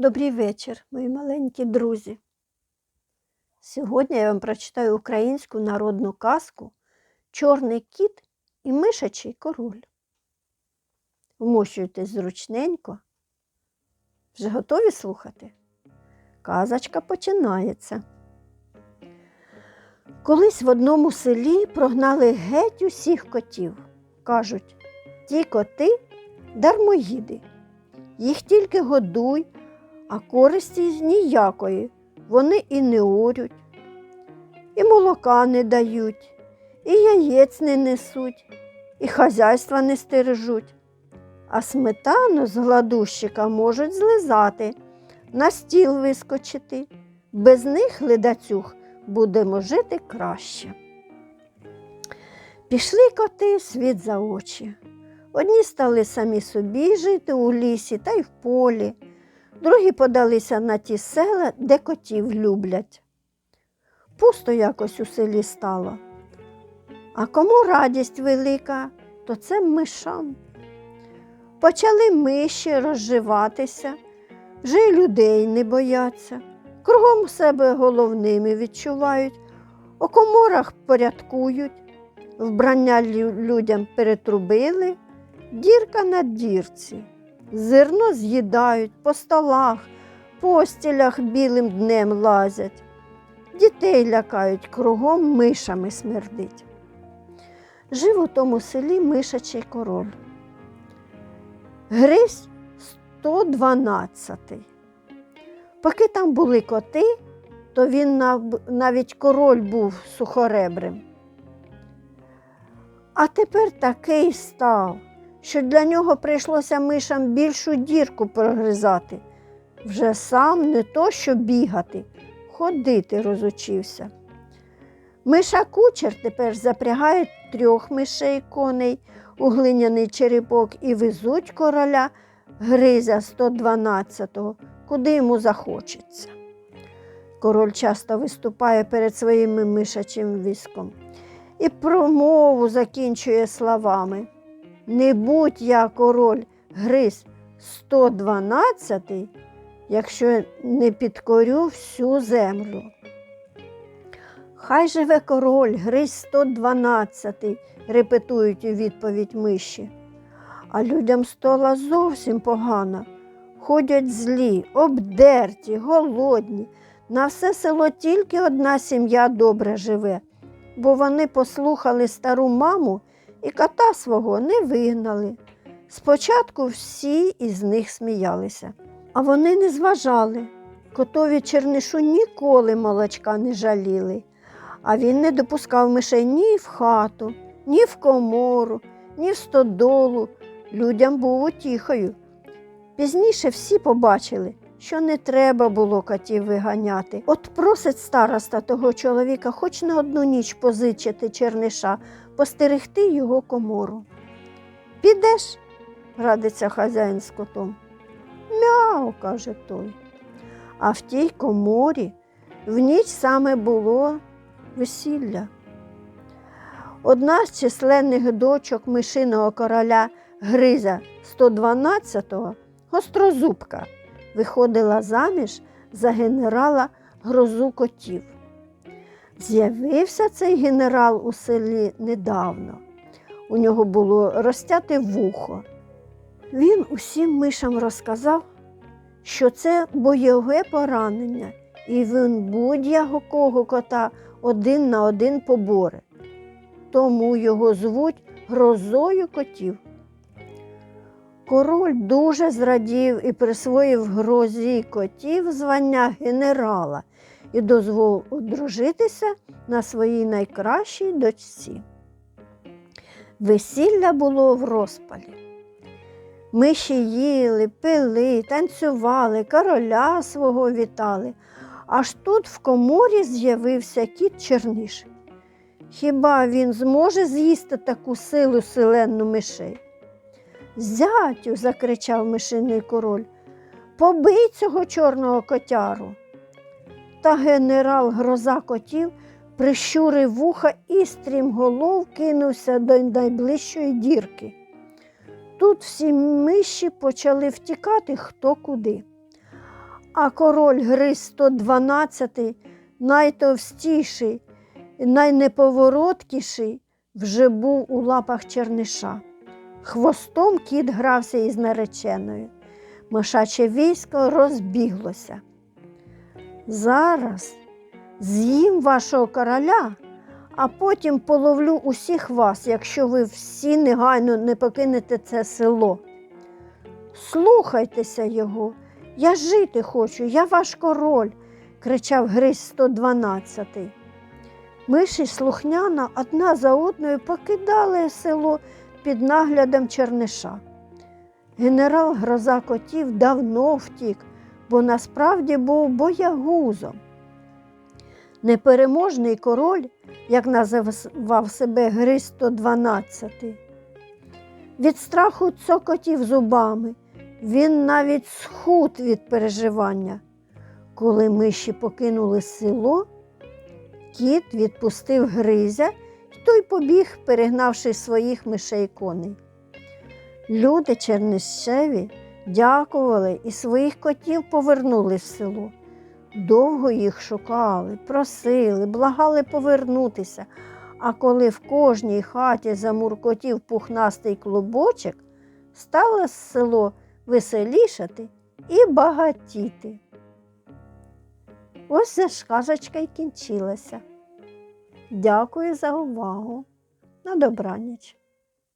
Добрий вечір, мої маленькі друзі. Сьогодні я вам прочитаю українську народну казку Чорний кіт і мишачий король. Вмощуйтесь зручненько. Вже готові слухати? Казочка починається. Колись в одному селі прогнали геть усіх котів. Кажуть, ті коти дармоїди. Їх тільки годуй, а користі ніякої. Вони і не орють, і молока не дають, і яєць не несуть, і хазяйства не стережуть. А сметану з гладущика можуть злизати, на стіл вискочити. Без них, ледацюг, будемо жити краще. Пішли коти світ за очі. Одні стали самі собі жити у лісі та й в полі, другі подалися на ті села, де котів люблять. Пусто якось у селі стало. А кому радість велика, то це мишам. Почали миші розживатися, вже й людей не бояться, кругом себе головними відчувають, у коморах порядкують, вбрання людям перетрубили, дірка на дірці, зерно з'їдають по столах, постілях білим днем лазять, дітей лякають, кругом мишами смердить. Жив у тому селі мишачий король. Гризь 112. Поки там були коти, то він навіть король був сухоребрим. А тепер такий став, що для нього прийшлося мишам більшу дірку прогризати. Вже сам не то що бігати, ходити розучився. Миша кучер тепер запрягає трьох мишей коней у глиняний черепок і везуть короля гризя 112-го, куди йому захочеться. Король часто виступає перед своїм мишачим військом і промову закінчує словами. Не будь я король гриз 112, якщо не підкорю всю землю. Хай живе король, гриз 112, репетують у відповідь миші. А людям стола зовсім погано. Ходять злі, обдерті, голодні. На все село тільки одна сім'я добре живе, бо вони послухали стару маму і кота свого не вигнали. Спочатку всі із них сміялися, а вони не зважали. Котові чернишу ніколи молочка не жаліли, а він не допускав мишей ні в хату, ні в комору, ні в стодолу. Людям був утіхою. Пізніше всі побачили, що не треба було котів виганяти. От просить староста того чоловіка хоч на одну ніч позичити черниша, постерегти його комору. Підеш? радиться хазяїн з котом. Мяу, каже той. А в тій коморі в ніч саме було весілля. Одна з численних дочок мишиного короля Гриза 112-го, гострозубка, виходила заміж за генерала грозу котів. З'явився цей генерал у селі недавно. У нього було розтяте вухо. Він усім мишам розказав, що це бойове поранення, і він будь-якого кота один на один поборе. Тому його звуть грозою котів. Король дуже зрадів і присвоїв грозі котів звання генерала і дозволив одружитися на своїй найкращій дочці. Весілля було в розпалі. Миші їли, пили, танцювали, короля свого вітали. Аж тут в коморі з'явився кіт Черниш. Хіба він зможе з'їсти таку силу селенну мишей? Зятю, закричав мишиний король, побий цього чорного котяру. Та генерал гроза котів прищурив вуха і стрімголов кинувся до найближчої дірки. Тут всі миші почали втікати хто куди. А король гриз 112, найтовстіший найнеповороткіший, вже був у лапах черниша. Хвостом кіт грався із нареченою. Мишаче військо розбіглося. Зараз з'їм вашого короля, а потім половлю усіх вас, якщо ви всі негайно не покинете це село. Слухайтеся його, я жити хочу, я ваш король, кричав Гризь 112. Миші слухняно одна за одною покидали село під наглядом черниша. Генерал Гроза котів давно втік, бо насправді був боягузом. Непереможний король, як називав себе Гриз 112, від страху цокотів зубами, він навіть схуд від переживання. Коли миші покинули село, кіт відпустив Гризя, і той побіг, перегнавши своїх мишей коней. Люди Чернищеві дякували і своїх котів повернули в село. Довго їх шукали, просили, благали повернутися. А коли в кожній хаті замуркотів пухнастий клубочок, стало село веселішати і багатіти. Ось ця сказочка й кінчилася. Дякую за увагу. На добраніч.